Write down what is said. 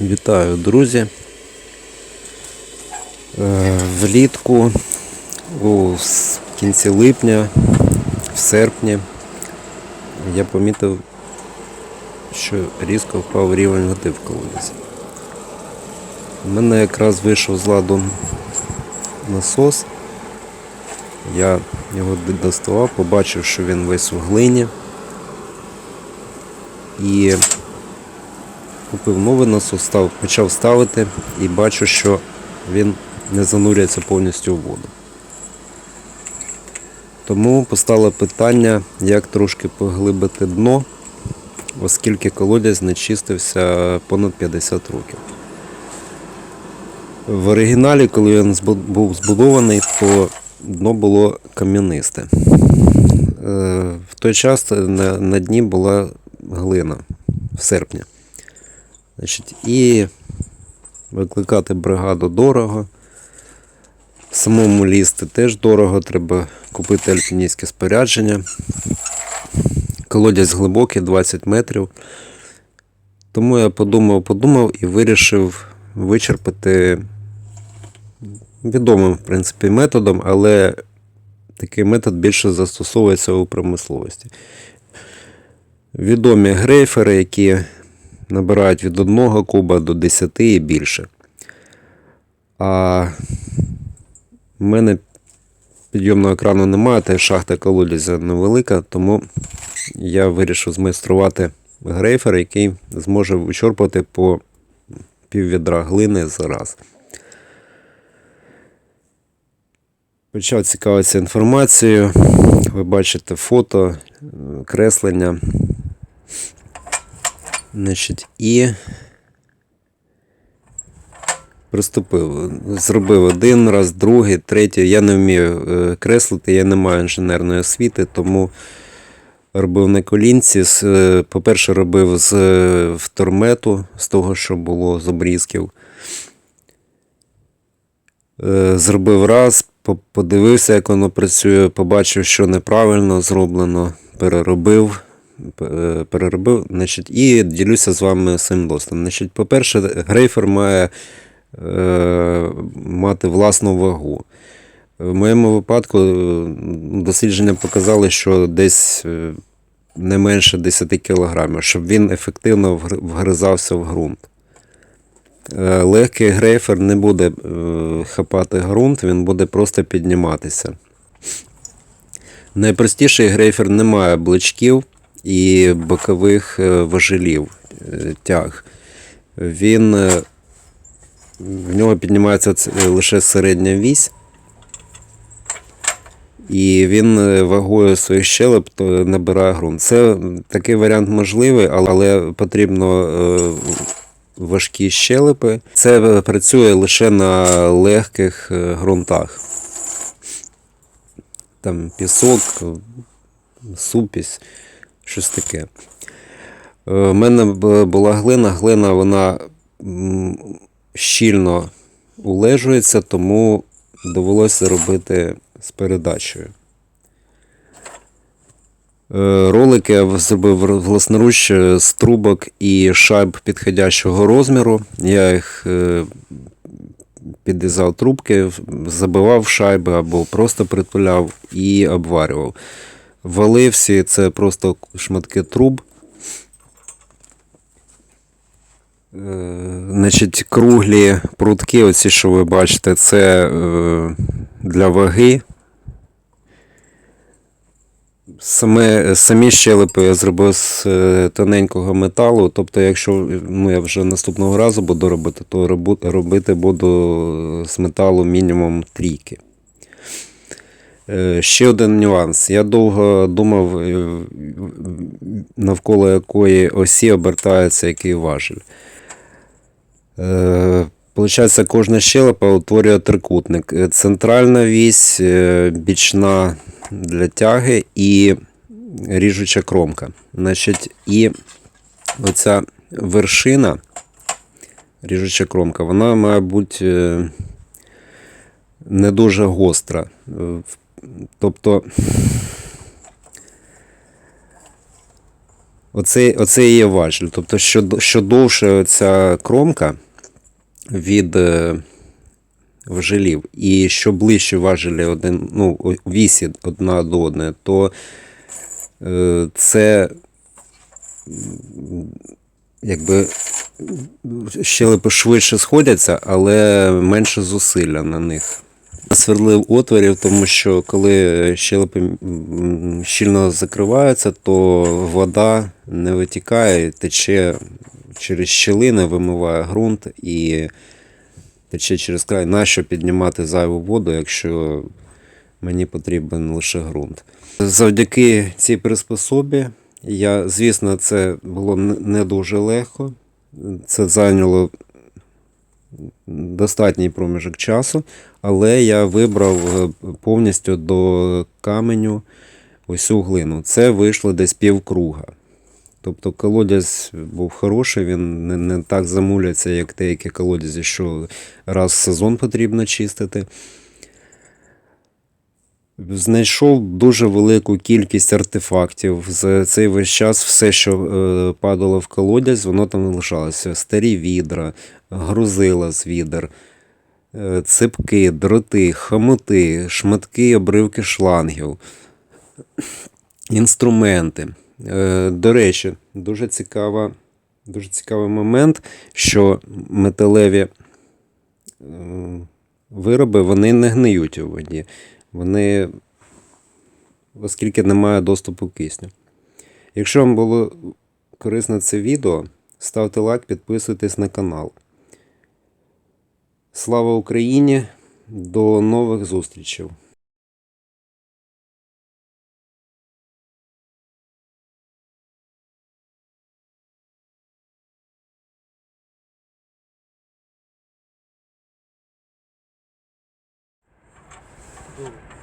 Вітаю, друзі. Е, Влітку у кінці липня, в серпні я помітив, що різко впав рівень води в колодязі. У мене якраз вийшов з ладу насос. Я його доставав, побачив, що він весь у глині. І Купив новий насос, став, почав ставити і бачу, що він не занурюється повністю в воду. Тому постало питання, як трошки поглибити дно, оскільки колодязь не чистився понад 50 років. В оригіналі, коли він був збудований, то дно було кам'янисте. Е, В той час на дні була глина в серпні. Значить, і викликати бригаду дорого. Самому лізти теж дорого, треба купити альпіністське спорядження. Колодязь глибокий, 20 метрів. Тому я подумав, подумав і вирішив вичерпати відомим, в принципі, методом, але такий метод більше застосовується у промисловості. Відомі грейфери, які набирають від 1 куба до 10 і більше. А в мене підйомного екрану немає, та й шахта колодязя невелика, тому я вирішив змайструвати грейфер, який зможе вичерпати по пів відра глини за раз. Почав цікавитися інформацією. Ви бачите фото, е, креслення. Значить, і приступив. Зробив один раз, другий, третій. Я не вмію е, креслити, я не маю інженерної освіти, тому робив на колінці. Е, По-перше, робив з е, втормету, з того, що було з обрізків. Зробив раз, подивився, як воно працює, побачив, що неправильно зроблено, переробив переробив, значить, і ділюся з вами своїм досвідом. Значить, по-перше, грейфер має е, мати власну вагу. В моєму випадку е, дослідження показали, що десь е, не менше 10 кг, щоб він ефективно вгризався в ґрунт. Е, Легкий грейфер не буде е, хапати ґрунт, він буде просто підніматися. Найпростіший грейфер не має бличків і бокових е, важелів е, тяг. Він, е, в нього піднімається лише середня вісь, і він вагою своїх щелеп набирає ґрунт. Це такий варіант можливий, але- потрібно важкі щелепи. Це працює лише на легких ґрунтах. Там пісок, супісь, щось таке. У мене була глина, глина вона щільно улежується, тому довелося робити з передачею. Е, Ролики я зробив власноруч е, з трубок і шайб підходящого розміру. Я їх е, підрізав трубки, забивав шайби або просто притуляв і обварював. Вали всі це просто шматки труб. Е, Значить, круглі прутки, оці, що ви бачите, це е, для ваги. Саме, самі щелепи я зробив з е, тоненького металу. Тобто, якщо ну, я вже наступного разу буду робити, то робити буду з металу мінімум трійки. Е, Ще один нюанс. Я довго думав, е, навколо якої осі обертається який важіль. Е, Получається, кожна щелепа утворює трикутник. Центральна вісь, бічна для тяги і ріжуча кромка. Значить, і оця вершина, ріжуча кромка, вона має бути не дуже гостра. Тобто Оце, оце і є важіль. Тобто, що, що довше ця кромка від е, важелів, і що ближче важелі один, ну, вісі одна до одної, то е, це якби щелепи швидше сходяться, але менше зусилля на них. Сверлив отворів, тому що коли щелепи щільно закриваються, то вода не витікає, тече через щілини, вимиває ґрунт і тече через край. Нащо піднімати зайву воду, якщо мені потрібен лише ґрунт. Завдяки цій приспособі, я, звісно, це було не дуже легко. Це зайняло достатній проміжок часу, але я вибрав е, повністю до каменю ось цю глину. Це вийшло десь півкруга. Тобто колодязь був хороший, він не, не так замуляться, як деякі колодязі, що раз в сезон потрібно чистити. Знайшов дуже велику кількість артефактів. За цей весь час все, що е, падало в колодязь, воно там лишалося. Старі відра, грузила з відер, е, ципки, дроти, хомути, шматки, обривки шлангів, інструменти. Е, До речі, дуже цікава, дуже цікавий момент, що металеві вироби вони не гниють у воді. Вони, оскільки немає доступу кисню. Якщо вам було корисно це відео, ставте лайк, підписуйтесь на канал. Слава Україні! До нових зустрічей! 嗯。